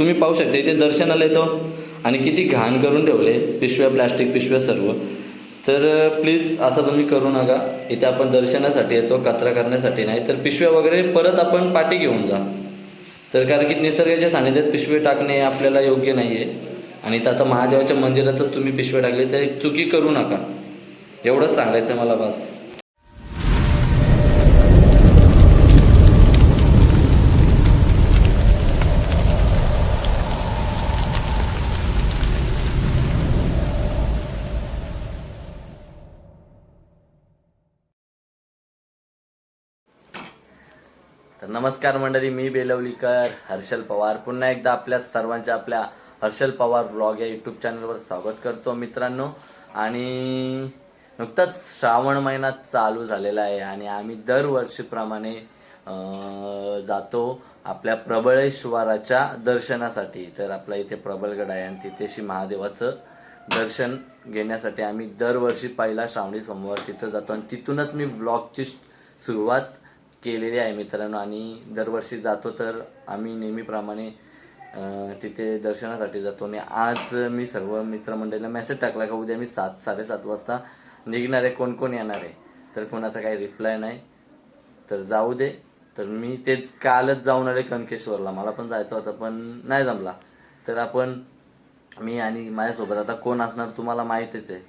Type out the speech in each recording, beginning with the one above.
तुम्ही पाहू शकता इथे दर्शनाला येतो आणि किती घाण करून ठेवले पिशव्या प्लॅस्टिक पिशव्या सर्व. तर प्लीज असं तुम्ही करू नका. इथे आपण दर्शनासाठी येतो कचरा करण्यासाठी नाही. तर पिशव्या वगैरे परत आपण पाठी घेऊन जा. तर कारण की निसर्गाच्या सानिध्यात पिशवे टाकणे आपल्याला योग्य नाही आहे आणि तर आता महादेवाच्या मंदिरातच तुम्ही पिशवे टाकले तर चुकी करू नका. एवढंच सांगायचं मला बस. नमस्कार मंडळी मी बेलवलीकर हर्षल पवार. पुन्हा एकदा आपल्या सर्वांच्या आपल्या हर्षल पवार ब्लॉग या यूट्यूब चॅनलवर स्वागत करतो मित्रांनो. आणि नुकताच श्रावण महिना चालू झालेला आहे आणि आम्ही दरवर्षीप्रमाणे जातो आपल्या प्रबळेश्वराच्या दर्शनासाठी. तर आपल्या इथे प्रबलगड आहे आणि तिथेशी महादेवाचं दर्शन घेण्यासाठी आम्ही दरवर्षी पहिला श्रावणी सोमवार तिथं जातो आणि तिथूनच मी ब्लॉगची सुरुवात केलेली आहे मित्रांनो. आणि दरवर्षी जातो तर आम्ही नेहमीप्रमाणे तिथे दर्शनासाठी जातो. आणि आज मी सर्व मित्रमंडळीला मेसेज टाकला का उद्या मी सात साडेसात वाजता निघणार आहे. कोण कोण येणार आहे? तर कोणाचा काही रिप्लाय नाही. तर जाऊ दे. तर मी तेच कालच जाऊन आले कणकेश्वरला मला पण जायचं होतं पण नाही जमला. तर आपण मी आणि माझ्यासोबत आता कोण असणार तुम्हाला माहितीच आहे.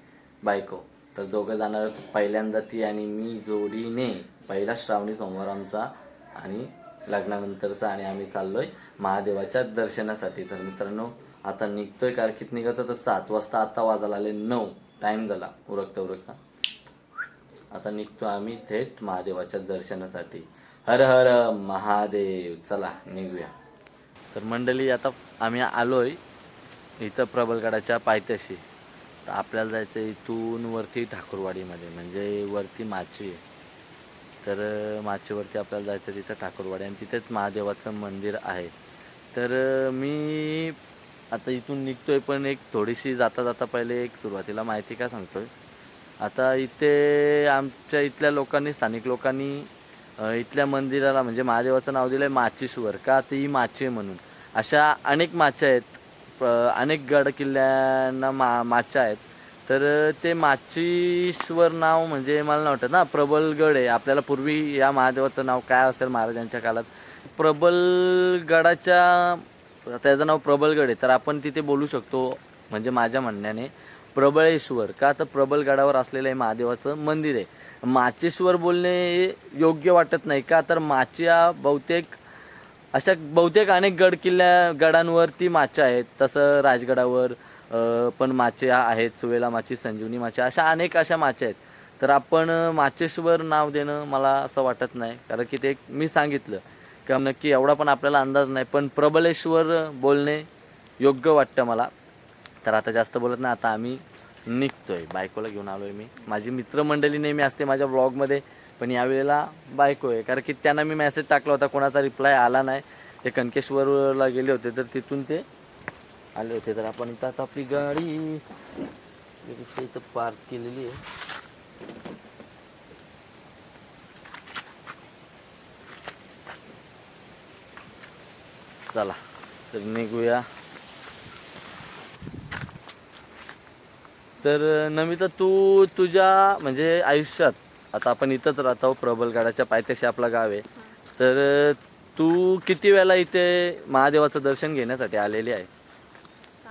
बायको. तर दोघं जाणार पहिल्यांदा ती आणि मी जोडीने. पहिला श्रावणी सोमवार आमचा आणि लग्नानंतरचा आणि आम्ही चाललोय महादेवाच्या दर्शनासाठी. तर मित्रांनो आता निघतोय कारण निघायचं तर सात वाजता आता वाजायला आले नऊ. टाइम झाला. उरकता उरकता. आता निघतो आम्ही थेट महादेवाच्या दर्शनासाठी. हर हर महादेव. चला निघूया. तर मंडळी आता आम्ही आलोय इथं प्रबलगडाच्या पायथ्याशी. तर आपल्याला जायचं आहे इथून वरती ठाकूरवाडीमध्ये म्हणजे वरती माची. आहे तर माचीवरती आपल्याला जायचं तिथं ठाकूरवाडी आणि तिथेच महादेवाचं मंदिर आहे. तर मी आता इथून निघतो आहे पण एक थोडीशी जाता जाता पहिले एक सुरुवातीला माहिती का सांगतो आहे आता इथे आमच्या इथल्या लोकांनी स्थानिक लोकांनी इथल्या मंदिराला म्हणजे महादेवाचं नाव दिलं आहे माचीश्वर का ती ही माची म्हणून. अशा अनेक माच्या आहेत प- अनेक गड किल्ल्यांना मा माच्या आहेत. तर ते माचीश्वर नाव म्हणजे मला नाही वाटत ना प्रबलगड आहे. आपल्याला पूर्वी या महादेवाचं नाव काय असेल महाराजांच्या काळात? प्रबलगडाच्या त्याचं नाव प्रबलगड आहे. तर आपण तिथे बोलू शकतो म्हणजे माझ्या म्हणण्याने. प्रबळेश्वर का? तर प्रबलगडावर असलेलं हे महादेवाचं मंदिर आहे. माचेश्वर बोलणे हे योग्य वाटत नाही का? तर माच्या बहुतेक अशा बहुतेक अनेक गड किल्ल्या गडांवरती माच्या आहेत. तसं राजगडावर पण माच्या आहेत सुवेला माची संजीवनी माच्या अशा अनेक अशा माच्या आहेत. तर आपण माचेश्वर नाव देणं मला असं वाटत नाही. कारण की ते एक मी सांगितलं. का नक्की एवढा पण आपल्याला अंदाज नाही. पण प्रबलेश्वर बोलणे योग्य वाटतं मला. तर आता जास्त बोलत नाही. आता आम्ही निघतोय. बायकोला घेऊन आलोय मी. माझी मित्रमंडळी नेहमी असते माझ्या ब्लॉगमध्ये. पण यावेळेला बायको आहे. कारण की त्यांना मी मेसेज टाकला होता. कोणाचा रिप्लाय आला नाही. ते कणकेश्वरला गेले होते. तर तिथून ते आले होते तर आपण इथं आता आपली गाडी रिक्षा इथं पार्क केलेली आहे. चला तर निघूया. तर नमिता तू तुझ्या म्हणजे आयुष्यात आता आपण इथंच राहतो प्रबलगडाच्या पायथ्याशी आपलं गाव आहे. तर तू किती वेळा इथे महादेवाचं दर्शन घेण्यासाठी आलेली आहे सात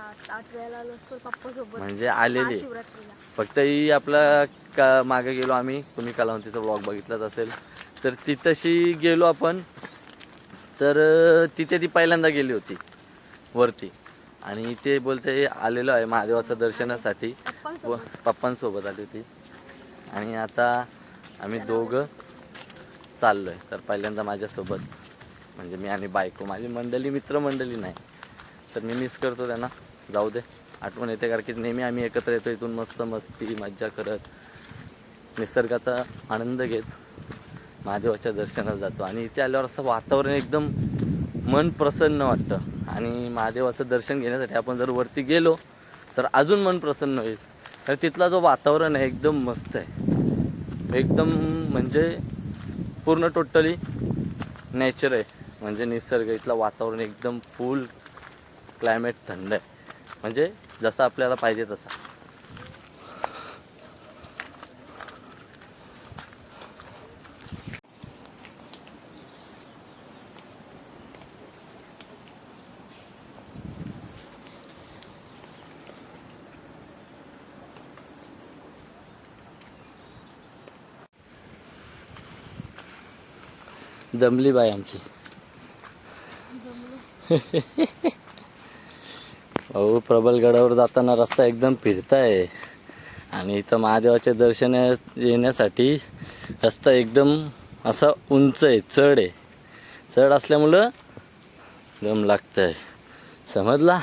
आठ वेळेला आलो असतो पप्पा सोबत म्हणजे आलेली. फक्त ही आपला का मागे गेलो आम्ही. तुम्ही कलावंतीचा ब्लॉग बघितलाच असेल. तर तिथंशी गेलो आपण. तर तिथे ती पहिल्यांदा गेली होती. वरती. आणि ते बोलते आलेलो आहे महादेवाचं दर्शनासाठी. व पप्पांसोबत पप्पांसोबत आली होती. आणि आता आम्ही दोघं चाललोय. तर पहिल्यांदा माझ्यासोबत. म्हणजे मी आणि बायको. माझी मंडळी मित्रमंडळी नाही. तर मी मिस करतो त्यांना. जाऊ दे. आठवण येते कारण की नेहमी आम्ही एकत्र येतो इथून मस्त मस्ती मज्जा करत. निसर्गाचा आनंद घेत महादेवाच्या दर्शनाला जातो. आणि इथे आल्यावर असं वातावरण एकदम मन प्रसन्न वाटतं. आणि महादेवाचं दर्शन घेण्यासाठी आपण जर वरती गेलो तर अजून मन प्रसन्न होईल. तर तिथला जो वातावरण आहे एकदम मस्त आहे. एकदम म्हणजे पूर्ण टोटली नेचर आहे. म्हणजे निसर्ग इथलं वातावरण एकदम फुल क्लायमेट थंड आहे. म्हणजे जसं आपल्याला पाहिजे तसा. दमली बाई आमची. भाऊ प्रबलगडावर जाताना रस्ता एकदम फिरताय. आणि इथं महादेवाचे दर्शन येण्यासाठी रस्ता एकदम असा उंच आहे चढ आहे. चढ असल्यामुळं दम लागतंय. समजला?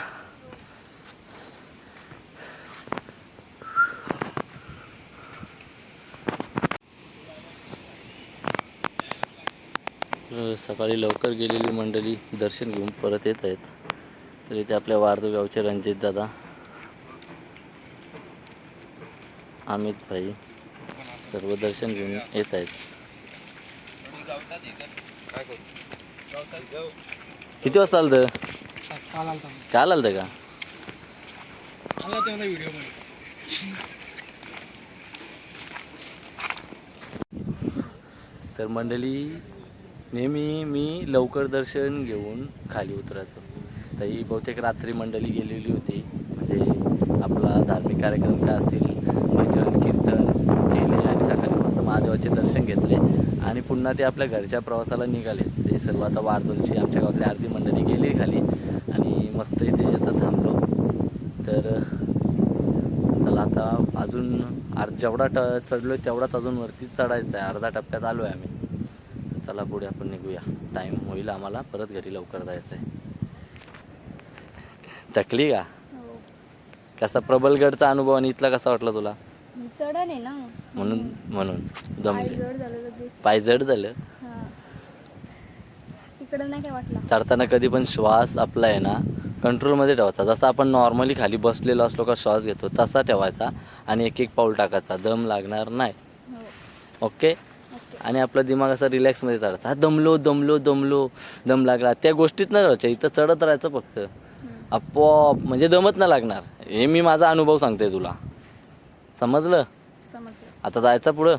सकाळी लवकर गेलेली मंडळी दर्शन घेऊन परत येत आहेत. तर इथे आपल्या वारदू गावचे रणजित दादा. अमित भाई. सर्व दर्शन घेऊन येत आहेत. किती वाजता आलं काल आलं का? तर मंडळी नेहमी मी लवकर दर्शन घेऊन खाली उतरायचो. तर ही बहुतेक रात्री मंडळी गेलेली होती. म्हणजे आपला धार्मिक कार्यक्रम काय असतील? भजन कीर्तन केले आणि सकाळी मस्त महादेवाचे दर्शन घेतले. आणि पुन्हा ते आपल्या घरच्या प्रवासाला निघाले. ते सर्व आता वारदोलशी आमच्या गावातली आरती मंडळी गेली खाली. आणि मस्त इथे आता थांबलो. तर चला आता अजून आर जेवढा ट चढलो आहे तेवढाच अजून वरती चढायचं आहे. अर्धा टप्प्यात आलो आहे आम्ही चला पुढे आपण निघूया. टाईम होईल आम्हाला. परत घरी लवकर जायचं आहे थकली का? हो. कसा प्रबलगडचा अनुभव आणि इथला कसा वाटला तुला? चढण आहे ना. म्हणून म्हणून. पाय जमले जड झालं लगेच. पाय जड झालं? तिकडं नाही काय वाटलं? चढताना कधी पण श्वास आपला आहे ना कंट्रोलमध्ये ठेवायचा. जसा आपण नॉर्मली खाली बसलेलो असलो का श्वास घेतो तसा ठेवायचा आणि एक एक पाऊल टाकायचा. दम लागणार नाही. हो. ओके? आणि आपला दिमाग असा रिलॅक्समध्ये चढायचा हा दमलो दमलो दमलो दम लागला. त्या गोष्टीत नाही राहायच्या इथं चढत राहायचं फक्त. आपोआप म्हणजे दमत नाही लागणार. हे मी माझा अनुभव सांगते तुला. समजलं? समजलं. आता जायचं पुढं?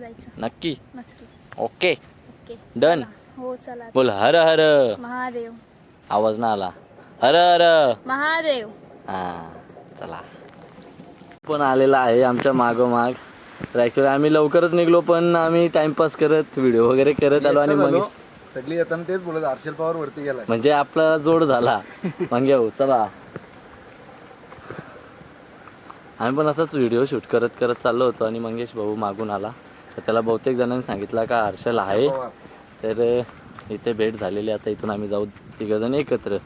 जायचं. नक्की? नक्की. ओके. ओके. डन. चला. हो चला. बोल हर हर. महादेव. आवाज ना आला. हर हर. महादेव. हा चला. पण आलेला आहे आमच्या मागोमाग. तर ॲक्च्युली आम्ही लवकरच निघलो पण आम्ही टाइमपास करत व्हिडिओ वगैरे करत आलो आणि मग सगळी येताना तेच बोलत हर्षल पवार वरती गेलाय. म्हणजे आपला जोड झाला. मग येऊ चला. आम्ही पण असंच व्हिडिओ शूट करत करत चाललो होतो आणि मंगेश भाऊ मागून आला. तर त्याला बहुतेक जणांनी सांगितलं का हर्षल आहे. तर इथे भेट झालेली आता इथून आम्ही जाऊ तिघंजण एकत्र.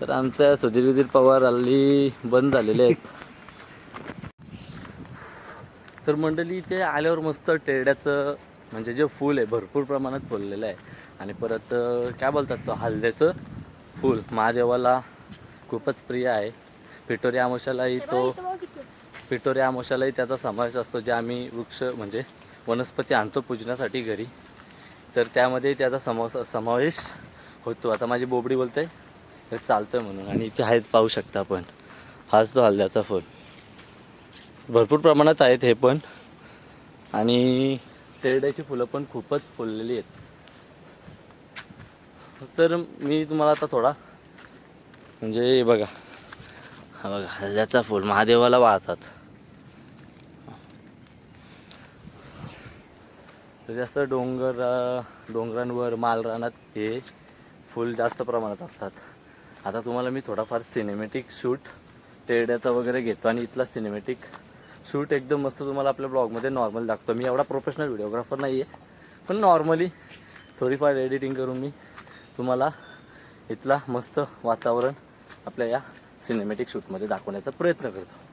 तर आमच्या सुधीर विधीर पवार हल्ली बंद झालेले आहेत. तर मंडळी इथे आल्यावर मस्त टेरड्याचं म्हणजे जे फूल आहे भरपूर प्रमाणात फुललेलं आहे. आणि परत काय बोलतात तो हलद्याचं फूल. महादेवाला खूपच प्रिय आहे. पिटोरी आमोशालाही तो. पिटोरी आमोशालाही त्याचा समावेश असतो जे आम्ही वृक्ष म्हणजे वनस्पती आणतो पूजनासाठी घरी. तर त्यामध्ये त्याचा समा समावेश होतो. आता माझी बोबडी बोलते हे चालतोय म्हणून. आणि इथे आहेत पाहू शकता आपण. हाच तो हल्ल्याचा फूल. भरपूर प्रमाणात आहेत हे पण. आणि तेरड्याची फुलं पण खूपच फुललेली आहेत. तर मी तुम्हाला आता थोडा म्हणजे बघा. हा बघा हल्ल्याचा फूल महादेवाला वाहतात. तर जास्त डोंगर डोंगरांवर मालरानात हे फुल जास्त प्रमाणात असतात. आता तुम्हाला मी थोडाफार सिनेमॅटिक शूट टेरड्याचा वगैरे घेतो आणि इथला सिनेमॅटिक शूट एकदम मस्त तुम्हाला आपल्या ब्लॉगमध्ये नॉर्मल दाखवतो. मी एवढा प्रोफेशनल व्हिडिओग्राफर नाही आहे पण नॉर्मली थोडीफार एडिटिंग करून मी तुम्हाला इथला मस्त वातावरण आपल्या या सिनेमॅटिक शूटमध्ये दाखवण्याचा प्रयत्न करतो.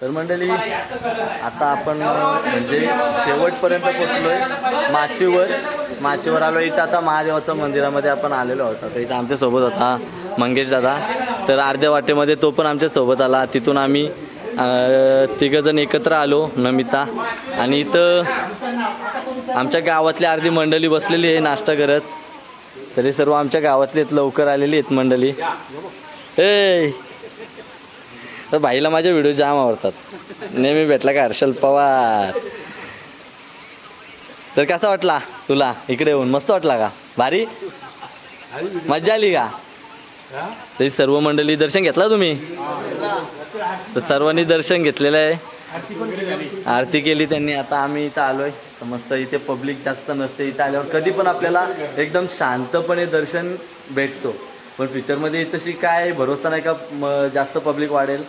तर मंडळी आता आपण म्हणजे शेवटपर्यंत पोचलोय माचीवर माचीवर आलो इथं आता महादेवाचं मंदिरामध्ये आपण आलेलो आहोत. आता इथं आमच्यासोबत होता मंगेश दादा. तर अर्ध्या वाटेमध्ये तो पण आमच्यासोबत आला. तिथून आम्ही तिघंजण एकत्र आलो नमिता. आणि इथं आमच्या गावातली अर्धी मंडळी बसलेली आहे नाश्ता करत. तरी सर्व आमच्या गावातले आहेत, लवकर आलेली आहेत मंडळी. ए! तर भाईला माझे व्हिडिओ जाम आवडतात. नेहमी भेटला का हर्षल पवार. तर कसा वाटला तुला? इकडे येऊन. मस्त वाटला का? भारी? मजा आली का? तरी सर्व मंडळी दर्शन घेतला तुम्ही? तर सर्वांनी दर्शन घेतलेलं आहे. आरती केली त्यांनी. आता आम्ही इथं आलोय. तर मस्त इथे पब्लिक जास्त नसते. इथं आल्यावर कधी पण आपल्याला एकदम शांतपणे दर्शन भेटतो. पण फ्युचरमध्ये तशी काय भरोसा नाही का जास्त पब्लिक वाढेल.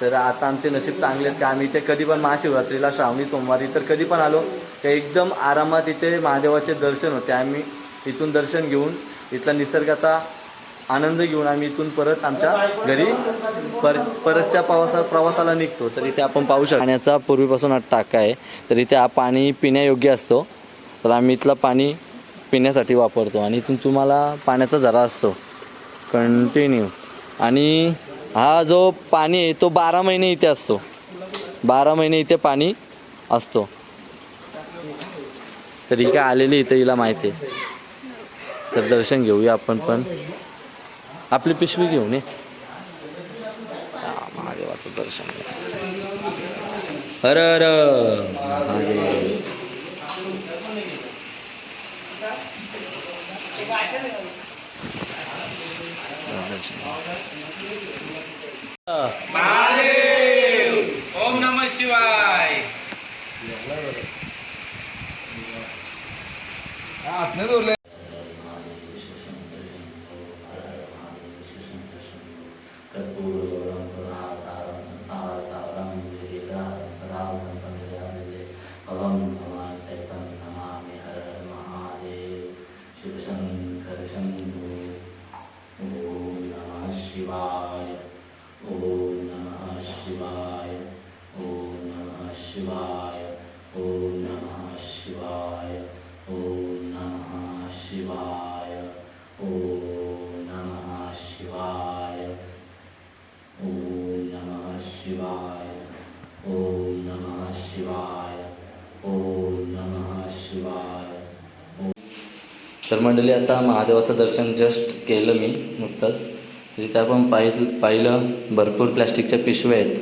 तर आता आमचे नशीब चांगले आहेत का? आम्ही इथे कधी पण महाशिवरात्रीला श्रावणी सोमवारी तर कधी पण आलो का एकदम आरामात इथे महादेवाचे दर्शन होते. आम्ही इथून दर्शन घेऊन इथला निसर्गाचा आनंद घेऊन आम्ही इथून परत आमच्या घरी पर परतच्या प्रवासा प्रवासाला निघतो. तर इथे आपण पाहू शकतो. पाण्याचा पूर्वीपासून हा टाका आहे. तर इथे हा पाणी पिण्यायोग्य असतो. तर आम्ही इथलं पाणी पिण्यासाठी वापरतो. आणि इथून तुम्हाला पाण्याचा झरा असतो. कंटिन्यू. आणि हा जो पाणी आहे तो बारा महिने इथे असतो. बारा महिने इथे पाणी असतो. तर ही काय आलेली इथे हिला माहिती आहे. तर दर्शन घेऊया आपण पण. आपली पिशवी घेऊन ये. महादेवाचं दर्शन अर हर हर महादेव. दर्शन ओम नम शिवाय! आतनं तर मंडळी आता महादेवाचं दर्शन जस्ट केलं मी नुकतंच. तिथे आपण पाहिलं पाहिलं भरपूर प्लॅस्टिकच्या पिशव्या आहेत.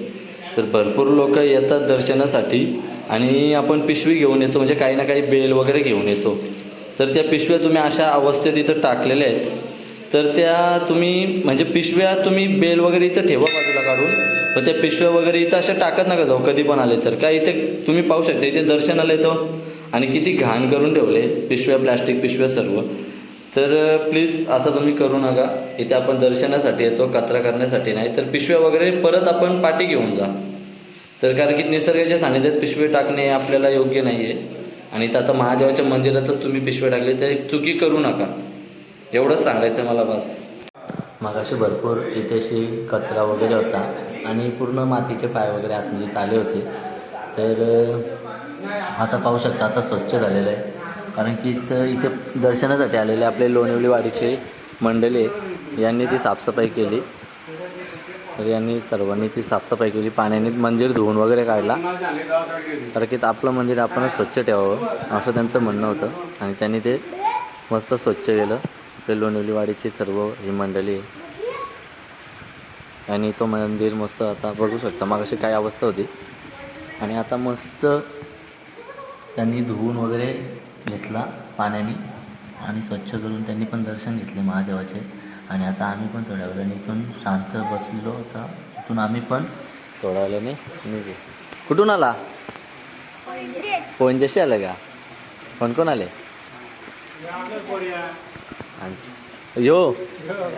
तर भरपूर लोक येतात दर्शनासाठी आणि आपण पिशवी घेऊन येतो म्हणजे काही ना काही बेल वगैरे घेऊन येतो. तर त्या पिशव्या तुम्ही अशा अवस्थेत इथं टाकलेल्या आहेत. तर त्या तुम्ही म्हणजे पिशव्या तुम्ही बेल वगैरे इथं ठेवा बाजूला काढून. पण त्या पिशव्या वगैरे इथं अशा टाकत नका जाऊ कधी पण आले तर. काय इथे तुम्ही पाहू शकता इथे दर्शनाला येतो. आणि किती घाण करून ठेवले पिशव्या प्लॅस्टिक पिशव्या सर्व. तर प्लीज असं तुम्ही करू नका. इथे आपण दर्शनासाठी येतो कचरा करण्यासाठी नाही. तर पिशव्या वगैरे परत आपण पाठी घेऊन जा. तर कारण की निसर्गाच्या सानिध्यात पिशवे टाकणे आपल्याला योग्य नाही आहे आणि तर आता महादेवाच्या मंदिरातच तुम्ही पिशवे टाकले तर चुकी करू नका. एवढंच सांगायचं मला बस. मागाशी भरपूर इथेशी कचरा वगैरे होता आणि पूर्ण मातीचे पाय वगैरे आतमध्ये आले होते. तर आता पाहू शकता आता स्वच्छ झालेलं आहे. कारण की इथं इथे दर्शनासाठी आलेले आपले लोणिवली वाडीचे मंडळी आहेत. यांनी ती साफसफाई केली. तर यांनी सर्वांनी ती साफसफाई केली. पाण्याने मंदिर धुवून वगैरे काढला. तर की आपलं मंदिर आपणच स्वच्छ ठेवावं असं त्यांचं म्हणणं होतं. आणि त्यांनी ते मस्त स्वच्छ केलं. आपले लोणिवली वाडीची सर्व ही मंडळी आहे आणि तो मंदिर मस्त आता बघू शकता. मग अशी काय अवस्था होती. आणि आता मस्त त्यांनी धुवून वगैरे घेतला पाण्याने आणि स्वच्छ करून त्यांनी पण दर्शन घेतले महादेवाचे. आणि आता आम्ही पण थोड्या वेळाने इथून शांत बसलेलो होता तिथून आम्ही पण थोड्या वेळाने निघू. कुठून आला? पोंजेशी आलं का? कोण कोण आले? यो.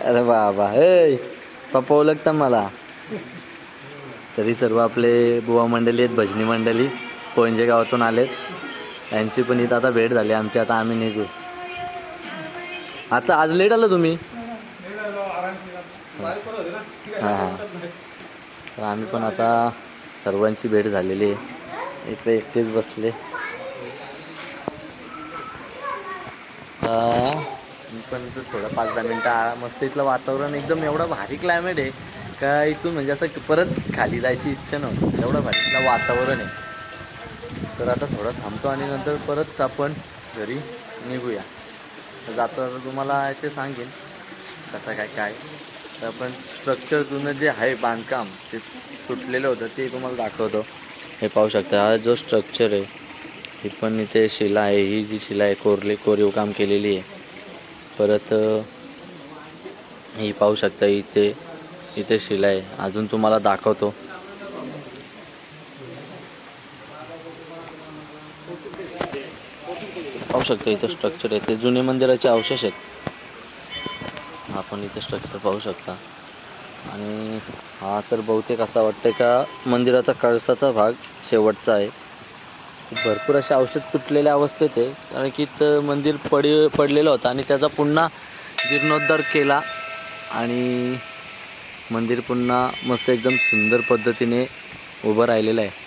अरे बाबा ए पप्पा ओळखता मला. तरी सर्व आपले बुवा मंडळी आहेत भजनी मंडळी पोंजे गावातून आलेत. त्यांची पण इथं आता भेट झाली आमची आता आम्ही निघू. आता आज लेट आलं तुम्ही? हां हां. तर आम्ही पण आता सर्वांची भेट झालेली आहे. इकडे एकटेच बसले. मी पण इथं थोडं पाच दहा मिनटं मस्त इथलं वातावरण एकदम एवढं भारी क्लायमेट आहे का इथून म्हणजे असं परत खाली जायची इच्छा नव्हती. एवढं भारी इथलं वातावरण आहे. तर आता थोडं थांबतो आणि नंतर परत आपण घरी निघूया. तर जाता तुम्हाला ते सांगेन कसं काय काय. तर आपण स्ट्रक्चर जुनं जे आहे बांधकाम ते तुटलेलं होतं ते तुम्हाला दाखवतो. हे पाहू शकता हा जो स्ट्रक्चर आहे ही पण इथे शिला आहे. ही जी शिला आहे कोरली कोरीव काम केलेली आहे. परत ही पाहू शकता इथे इथे शिला आहे. अजून तुम्हाला दाखवतो. शकता इथं स्ट्रक्चर आहे. ते जुने मंदिराचे अवशेष आहेत. आपण इथे स्ट्रक्चर पाहू शकता. आणि हा तर बहुतेक असा वाटतं का मंदिराचा कळसाचा भाग शेवटचा आहे. भरपूर असे औषध तुटलेल्या अवस्थेत आहे. कारण की इथं मंदिर पड पडलेलं होतं आणि त्याचा पुन्हा जीर्णोद्धार केला आणि मंदिर पुन्हा मस्त एकदम सुंदर पद्धतीने उभं राहिलेलं आहे.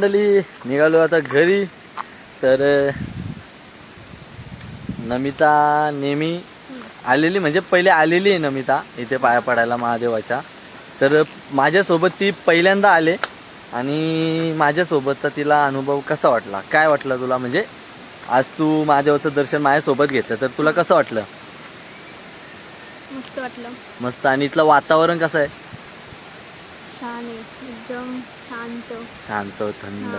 मंडळी निघालो आता घरी. तर नमिता नेहमी आलेली म्हणजे पहिले आलेली आहे नमिता इथे पाया पडायला महादेवाच्या. तर माझ्यासोबत ती पहिल्यांदा आले आणि माझ्यासोबतचा तिला अनुभव कसा वाटला? काय वाटलं तुला? म्हणजे आज तू महादेवाचं दर्शन माझ्यासोबत घेतलं तर तुला कसं वाटलं? मस्त वाटलं. मस्त. आणि इथलं वातावरण कसं आहे? छान आहे. एकदम शांत. शांत थंड.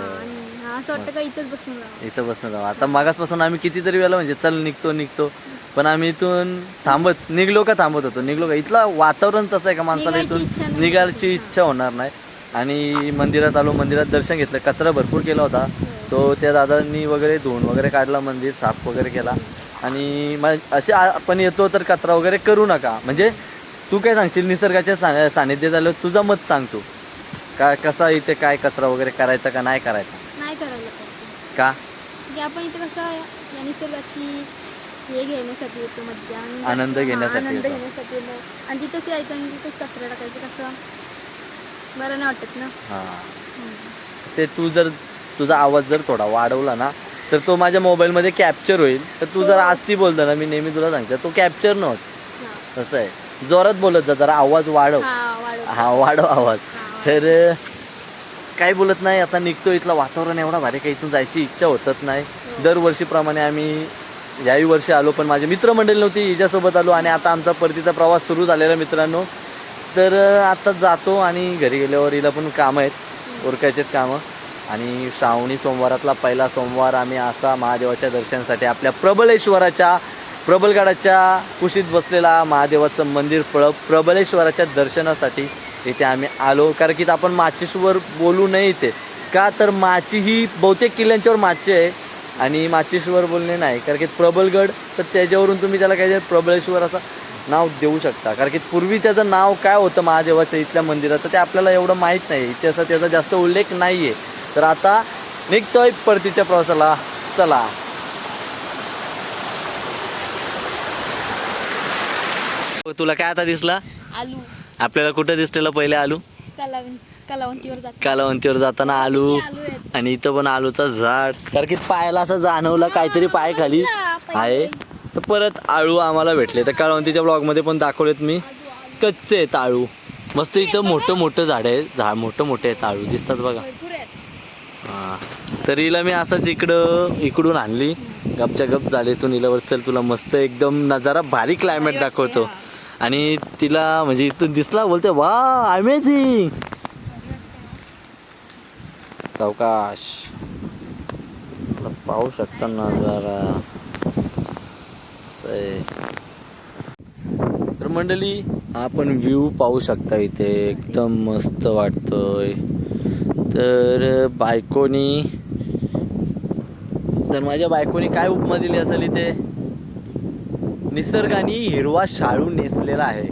हा, असं वाटतं का इथंच बसून राहावं? इथं बसणं जाऊ आता मागासपासून आम्ही कितीतरी वेळा म्हणजे चल निघतो निघतो. पण आम्ही इथून थांबत निघलो का थांबत होतो. निघलो का? इथलं वातावरण तसं आहे का माणसाला निघायची इथून इच्छा नाही. निघायची इच्छा होणार नाही. आणि मंदिरात आलो मंदिरात दर्शन घेतलं. कचरा भरपूर केला होता. तो त्या दादांनी वगैरे धुवून वगैरे काढला मंदिर साफ वगैरे केला. आणि मग असे आपण येतो तर कचरा वगैरे करू नका. म्हणजे तू काय सांगशील? निसर्गाच्या सा सानिध्यात आलं तुझं मत सांग तू. का कसा इथे काय कचरा वगैरे करायचा का नाही करायचा? नाही करायला पाहिजे. का? म्हणजे आपण इथे कसं आहे, या निसर्गाची हे घेण्यासाठी येतो मज्जा आणि आनंद हा, घेण्यासाठी आनंद येतो. घेण्यासाठी येतो. आणि तिथंच यायचं आणि तिथंच कचरा टाकायचं कसं बरं नाही वाटत ना. हां. हम्म. ते तू जर तुझा आवाज जर थोडा वाढवला ना तर तो माझ्या मोबाईलमध्ये कॅप्चर होईल. तर तू जर आस्ती बोलतो ना मी नेहमी तुला सांगतो तो कॅप्चर न होत हा. तसं आहे. जोरात बोलत जा जरा आवाज वाढव. हा वाढव. हा आवाज. हा, तर काही बोलत नाही आता निघतो इथलं वातावरण एवढा भारी काही इथून जायची इच्छा होतच नाही. दरवर्षीप्रमाणे आम्ही याही वर्षी आलो पण माझी मित्रमंडळी नव्हती हिच्यासोबत आलो आणि आता आमचा परतीचा प्रवास सुरू झालेला मित्रांनो. तर आता जातो आणि घरी गेल्यावर हिला पण कामं आहेत उरकायचे कामं. आणि श्रावणी सोमवारातला पहिला सोमवार आम्ही असा महादेवाच्या दर्शनासाठी आपल्या प्रबळेश्वराच्या प्रबलगडाच्या कुशीत बसलेला महादेवाचं मंदिर प्र प्रबलेश्वराच्या दर्शनासाठी इथे आम्ही आलो. कारण की आपण माचेश्वर बोलू नये इथे. का तर माची ही बहुतेक किल्ल्यांच्यावर माची आहे आणि माचेश्वर बोलणे नाही. कारण की प्रबलगड तर त्याच्यावरून तुम्ही त्याला काय प्रबळेश्वर असं नाव देऊ शकता. कारण की पूर्वी त्याचं नाव काय होतं महादेवाचं इथल्या मंदिराचं ते आपल्याला एवढं माहीत नाही. इतिहासात त्याचा जास्त उल्लेख नाही आहे तर आता निघतोय परतीच्या प्रवासाला. चला. तुला काय आता दिसला? आलू. आपल्याला कुठं दिसलेलं पहिले आलू? कलावं कलावंतीवर जात. कालवंतीवर जाताना आलू आलू आहेत. आणि इथं पण आलूचा झाड. कारण की पायाला असं जाणवलं काहीतरी पाय खाली आहे. तर परत आळू आम्हाला भेटले. तर काळवंतीच्या ब्लॉगमध्ये पण दाखवलेत मी. कच्चे आहेत आळू. मस्त इथं मोठं मोठं झाड आहे. झाड मोठं मोठे आहेत आळू. दिसतात बघा. भरपूर आहेत. हा. तर हिला मी असंच इकडं इकडून आणली. गपच्या गप झाले तू हिलावर चल तुला मस्त एकदम नजारा भारी क्लायमेट दाखवतो. आणि तिला म्हणजे इथून दिसला बोलते वा अमेझिंग सावकाश. पाहू शकता ना जरा. तर मंडळी आपण व्ह्यू पाहू शकता इथे. एकदम मस्त वाटतोय. तर बायकोनी तर माझ्या बायकोनी काय उपमा दिली असेल इथे? निसर्गाने हिरवा शाळू नेसलेला आहे.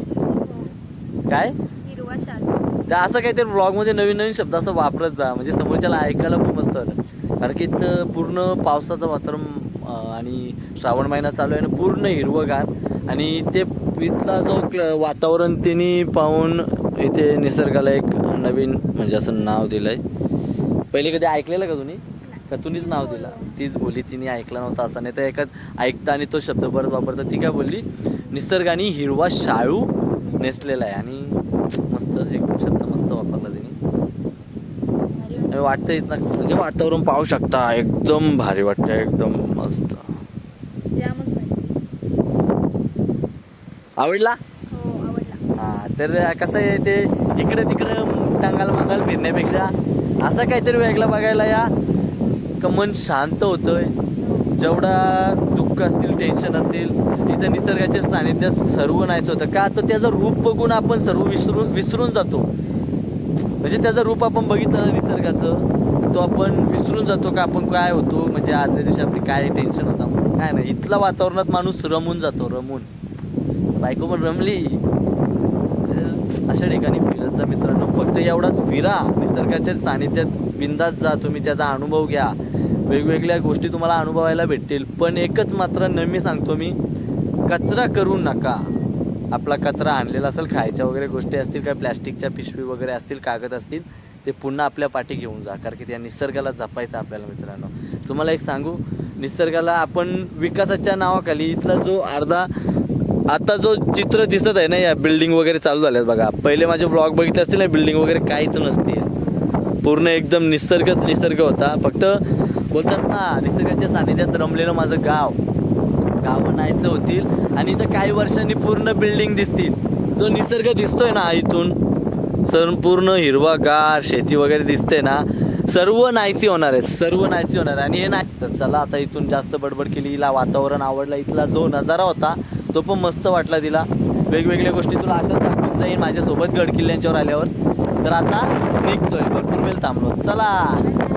काय? हिरवा शाल तर असं काहीतरी ब्लॉगमध्ये नवीन नवीन शब्द असं वापरत जा. म्हणजे समोरच्याला ऐकायला पण मस्त कारण की इथं पूर्ण पावसाचं वातावरण आणि श्रावण महिना चालू आहे आणि पूर्ण हिरवंगार आणि ते इथला जो वातावरण त्यांनी पाहून इथे निसर्गाला एक नवीन म्हणजे असं नाव दिलंय. पहिले कधी ऐकलेलं का तुम्ही? का तुम्हीच नाव दिला? तीच बोली तिने ऐकला नव्हता असं. नाही तर एकाच ऐकता आणि तो शब्द परत वापरता ती काय बोलली निसर्गाने हिरवा शाळू नेसलेला आहे. आणि मस्त एकदम शब्द मस्त वापरला तिने. वाटतं इथं म्हणजे वातावरण पाहू शकता एकदम भारी वाटतं एकदम मस्त. हो आवडला. हा तर कसं आहे ते इकडे तिकडे टांगाल मंगाल फिरण्यापेक्षा असं काहीतरी वेगळं बघायला या. का मन शांत होतंय. जेवढा दुःख असतील टेन्शन असतील इथं निसर्गाच्या सानिध्यात सर्व नाहीच होतं. का? तर त्याचं रूप बघून आपण सर्व विसरून विसरून जातो. म्हणजे त्याचं रूप आपण बघितलं ना निसर्गाचं तो आपण विसरून जातो का? आपण काय होतो? म्हणजे आदल्या दिवशी आपली काय टेन्शन होता? काय नाही. इथल्या वातावरणात माणूस रमून जातो रमून. बायको पण रमली. अशा ठिकाणी फिरत जा मित्रांनो. फक्त एवढाच फिरा निसर्गाच्या सानिध्यात बिंदास जा. तुम्ही त्याचा अनुभव घ्या. वेगवेगळ्या गोष्टी तुम्हाला अनुभवायला भेटतील. पण एकच मात्र नेहमी सांगतो मी कचरा करू नका. आपला कचरा आणलेला असेल खायच्या वगैरे गोष्टी असतील काय प्लॅस्टिकच्या पिशवी वगैरे असतील कागद असतील ते पुन्हा आपल्या पाठी घेऊन जा. कारण की त्या निसर्गाला जपायचं आपल्याला मित्रांनो. तुम्हाला एक सांगू निसर्गाला आपण विकासाच्या नावाखाली इथला जो अर्धा आता जो चित्र दिसत आहे ना या बिल्डिंग वगैरे चालू झाल्यात बघा. पहिले माझे ब्लॉग बघितले असतील ना बिल्डिंग वगैरे काहीच नसते पूर्ण एकदम निसर्गच निसर्ग होता. फक्त बोलतात ना निसर्गाच्या सानिध्यात रमलेलं माझं गाव. गावं नाहीचं होतील आणि इथं काही वर्षांनी पूर्ण बिल्डिंग दिसतील. जो निसर्ग दिसतोय ना इथून संपूर्ण हिरवागार शेती वगैरे दिसते ना सर्व नाहीसी होणार आहे सर्व नाहीसी होणार आहे. आणि हे नाही तर चला आता इथून जास्त बडबड केली हिला वातावरण आवडलं इथला जो नजारा होता तो पण मस्त वाटला तिला. वेगवेगळ्या गोष्टी तुला अशाच दाखवत जाईल माझ्यासोबत गड किल्ल्यांच्यावर आल्यावर. तर आता निघतोय भरपूर वेळ थांबलो. चला.